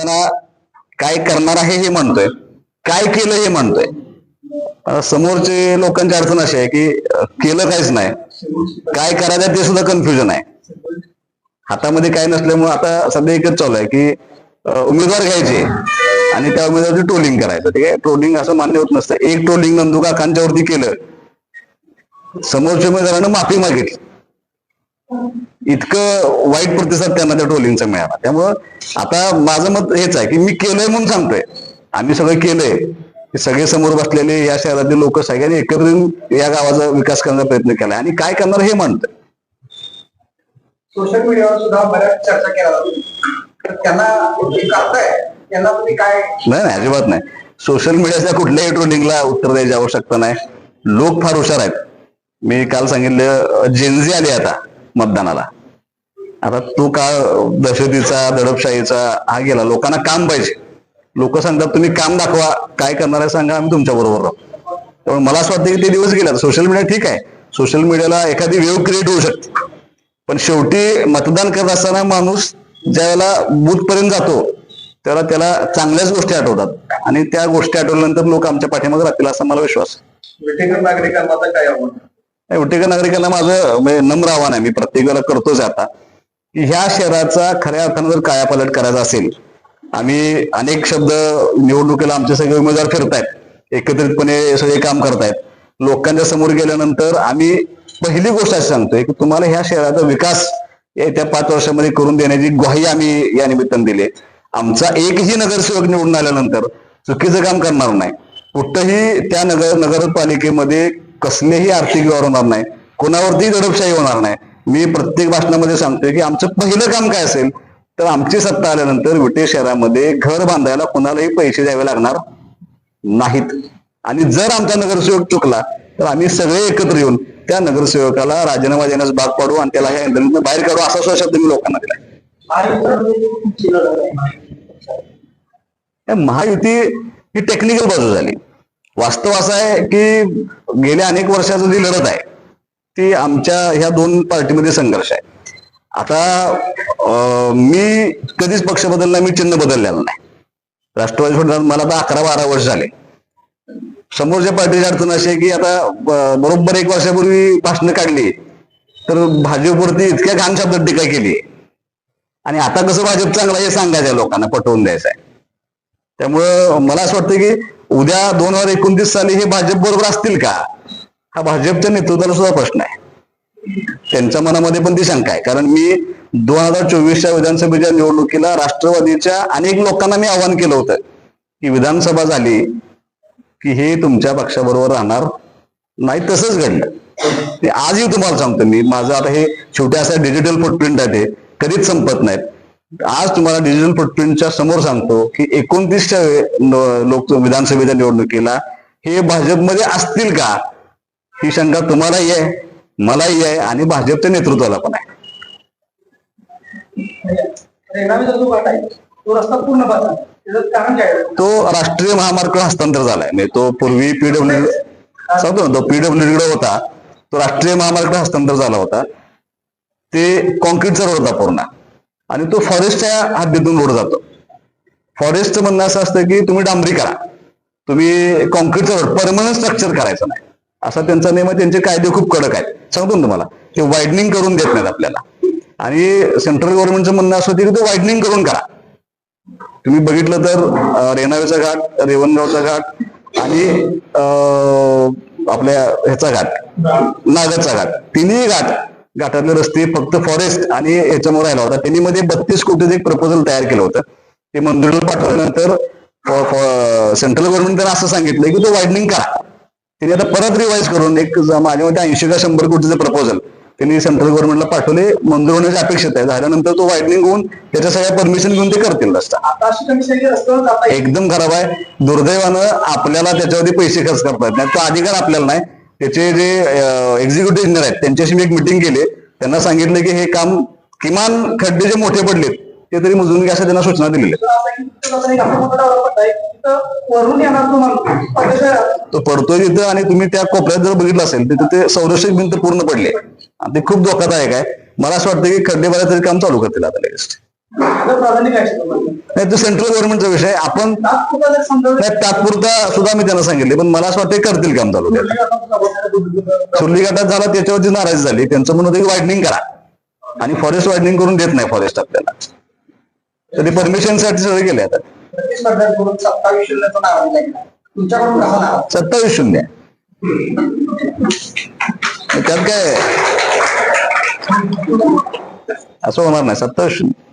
त्यांना काय करणार आहे हे म्हणतोय. काय केलं हे म्हणतोय. समोरचे लोकांची अडचण अशी आहे की केलं काहीच नाही. काय करायचं ते सुद्धा कन्फ्युजन आहे. हातामध्ये काय नसल्यामुळे आता सध्या एकच चालू आहे की उमेदवार घ्यायचे आणि त्या उमेदवारची ट्रोलिंग करायचं. ठीक आहे? ट्रोलिंग असं मान्य होत नसतं. एक ट्रोलिंग नंदू काकांच्यावरती केलं. समोरच्या उमेदवारानं माफी मागितली. इतकं वाईट प्रतिसाद त्यांना त्या ट्रोलिंगचा मिळाला. त्यामुळं आता माझं मत हेच आहे की मी केलंय म्हणून सांगतोय. आम्ही सगळं केलंय. सगळे समोर बसलेले या शहरातले लोक सगळ्यांनी एकत्र येऊन या गावाचा विकास करण्याचा प्रयत्न केलाय आणि काय करणार हे म्हणतोय. सोशल मीडियावर सुद्धा बऱ्याच चर्चा केल्या जातो त्यांना करताय. त्यांना तुम्ही काय? नाही नाही अजिबात नाही. सोशल मीडियाच्या कुठल्याही ट्रोलिंगला उत्तर द्यायची आवश्यकता नाही. लोक फार हुशार आहेत. मी काल सांगितलं जेनझी आली आता. मतदानाला. आता तो काळ दहशतीचा दडपशाहीचा हा गेला. लोकांना काम पाहिजे. लोक सांगतात तुम्ही काम दाखवा. काय करणार आहे सांगा आम्ही तुमच्या बरोबर राहू. त्यामुळे मला असं वाटतं की ते दिवस गेला. सोशल मीडिया ठीक आहे. सोशल मीडियाला एखादी वेव क्रिएट होऊ शकते. पण शेवटी मतदान करत असताना माणूस ज्यावेळेला बूथ पर्यंत जातो त्याला त्याला चांगल्याच गोष्टी आठवतात. आणि त्या गोष्टी आठवल्यानंतर लोक आमच्या पाठीमागे राहतील असा मला विश्वास आहे. नागरिकांना काय आवडतं नाही, उटेकर नागरिकांना माझं म्हणजे नम्र आव्हान आहे. मी प्रत्येकाला करतोच आता. की ह्या शहराचा खऱ्या अर्थानं जर कायापालट करायचा असेल आम्ही अनेक शब्द निवडणुकीला आमचे सगळे उमेदवार फिरतायत. एकत्रितपणे सगळे काम करतायत. लोकांच्या समोर गेल्यानंतर आम्ही पहिली गोष्ट अशी सांगतोय की तुम्हाला ह्या शहराचा विकास येत्या पाच वर्षामध्ये करून देण्याची ग्वाही आम्ही या निमित्तानं दिली आमचा एकही नगरसेवक निवडून आल्यानंतर चुकीचं काम करणार नाही. कुठंही त्या नगर नगरपालिकेमध्ये कसलेही आर्थिक व्यवहार होणार नाही. कोणावरती दडपशाही होणार नाही. मी प्रत्येक भाषणामध्ये सांगतोय की आमचं पहिलं काम काय असेल तर आमची सत्ता आल्यानंतर विटे शहरामध्ये घर बांधायला कोणालाही पैसे द्यावे लागणार नाहीत. आणि जर आमचा नगरसेवक चुकला तर आम्ही सगळे एकत्र येऊन त्या नगरसेवकाला राजीनामा देण्यास भाग पाडू आणि त्याला ह्या यंत्रणेतून बाहेर काढू असा सुद्धा शब्द मी लोकांना दिला महायुती ही टेक्निकल बाजू झाली. वास्तव असं आहे की गेल्या अनेक वर्षाचं जी लढत आहे ती आमच्या ह्या दोन पार्टीमध्ये संघर्ष आहे. आता मी कधीच पक्ष बदलला मी चिन्ह बदललेलं नाही. राष्ट्रवादी सोडून मला आता अकरा बारा वर्ष झाले. समोरच्या पार्टीची अडचण अशी आहे की आता बरोबर एक वर्षापूर्वी भाषणं काढली तर भाजपवरती इतक्या घाण शब्दात टीका केली. आणि आता कसं भाजप चांगला हे सांगायचं लोकांना पटवून द्यायचं आहे. त्यामुळं मला असं वाटतं की उद्या दोन हजार एकोणतीस साली हे भाजप बरोबर असतील का? हा भाजपच्या नेतृत्वाला सुद्धा प्रश्न आहे. त्यांच्या मनामध्ये पण ती शंका आहे. कारण मी दोन हजार चोवीसच्या विधानसभेच्या निवडणुकीला राष्ट्रवादीच्या अनेक लोकांना मी आवाहन केलं होतं की विधानसभा झाली की हे तुमच्या पक्षाबरोबर राहणार नाही तसंच घडलं. ते आजही तुम्हाला सांगतो मी माझं आता हे शेवटी असं डिजिटल फुटप्रिंट आहे ते. कधीच संपत नाहीत. आज तुम्हाला डिजिटल फुटप्रिंटच्या समोर सांगतो की एकोणतीसच्या लोक विधानसभेच्या निवडणुकीला हे भाजपमध्ये असतील का? ही शंका तुम्हालाही आहे मलाही आहे आणि भाजपच्या नेतृत्वाला पण आहे? तो राष्ट्रीय महामार्ग हस्तांतर झालाय. म्हणजे तो पूर्वी पीडब्ल्यू सांगतो ना तो पीडब्ल्यू कडे होता. तो राष्ट्रीय महामार्ग हस्तांतर झाला होता. ते कॉन्क्रीटचा रोड होता पूर्ण. आणि तो फॉरेस्टच्या हद्दीतून रोड जातो. फॉरेस्टचं म्हणणं असं असतं की तुम्ही डांबरी करा. तुम्ही कॉन्क्रीटचा रोड परमनंट स्ट्रक्चर करायचं नाही. असा त्यांचा नियम आहे त्यांचे कायदे खूप कडक आहेत. सांगतो ना तुम्हाला ते वाईडनिंग करून देत नाहीत आपल्याला. आणि सेंट्रल गव्हर्नमेंटचं म्हणणं असं होतं की ते वाईडनिंग करून करा. तुम्ही बघितलं तर रेणावेचा घाट रेवणगावचा घाट आणि आपल्या ह्याचा घाट नागाचा घाट. तिन्ही घाट घाटातले रस्ते फक्त फॉरेस्ट आणि ह्याच्यामुळे राहिला होता. त्यांनी मध्ये बत्तीस कोटीचं एक प्रपोजल तयार केलं होतं. ते मंजुरीला पाठवल्यानंतर सेंट्रल गव्हर्नमेंट असं सांगितलं की तो वाईडनिंग करा. त्यांनी आता परत रिवाईज करून एक माझ्या मते ऐंशी का शंभर कोटीचं प्रपोजल त्यांनी सेंट्रल गव्हर्नमेंटला पाठवले. मंजूर होण्याची अपेक्षित आहे. झाल्यानंतर तो वाईडनिंग होऊन त्याच्या सगळ्या परमिशन घेऊन ते करतील रस्ता. की एकदम खराब आहे. दुर्दैवानं आपल्याला त्याच्यावरती पैसे खर्च करता येत नाही तो अधिकार आपल्याला नाही. त्याचे जे एक्झिक्युटिव्ह इंजिनियर आहेत त्यांच्याशी मी एक मिटिंग केली. त्यांना सांगितलं की हे काम किमान खड्डे जे मोठे पडलेत ते तरी मोजून घ्या असं त्यांना सूचना दिलेल्या तो पडतोय तिथं आणि तुम्ही त्या कोपऱ्यात जर बघितलं असेल तर ते संरक्षक भिंत पूर्ण पडली आहे. आणि ते खूप धोकादायक आहे. मला असं वाटतं की खड्डे तरी काम चालू करतील आता लगेच नाही तो सेंट्रल गव्हर्नमेंटचा विषय आपण नाही तात्पुरता सुद्धा मी त्यांना सांगितले पण मला असं वाटतं करतील काम तालुक्यात सुरली गटात झाला त्याच्यावरती नाराजी झाली. त्यांचं म्हणून होतं की वायडनिंग करा. आणि फॉरेस्ट वाईडनिंग करून देत नाही फॉरेस्ट आपल्याला. तर ते परमिशनसाठी सगळे गेले आता. सत्तावीस शून्य. त्यात काय असं होणार नाही. सत्तावीस शून्य.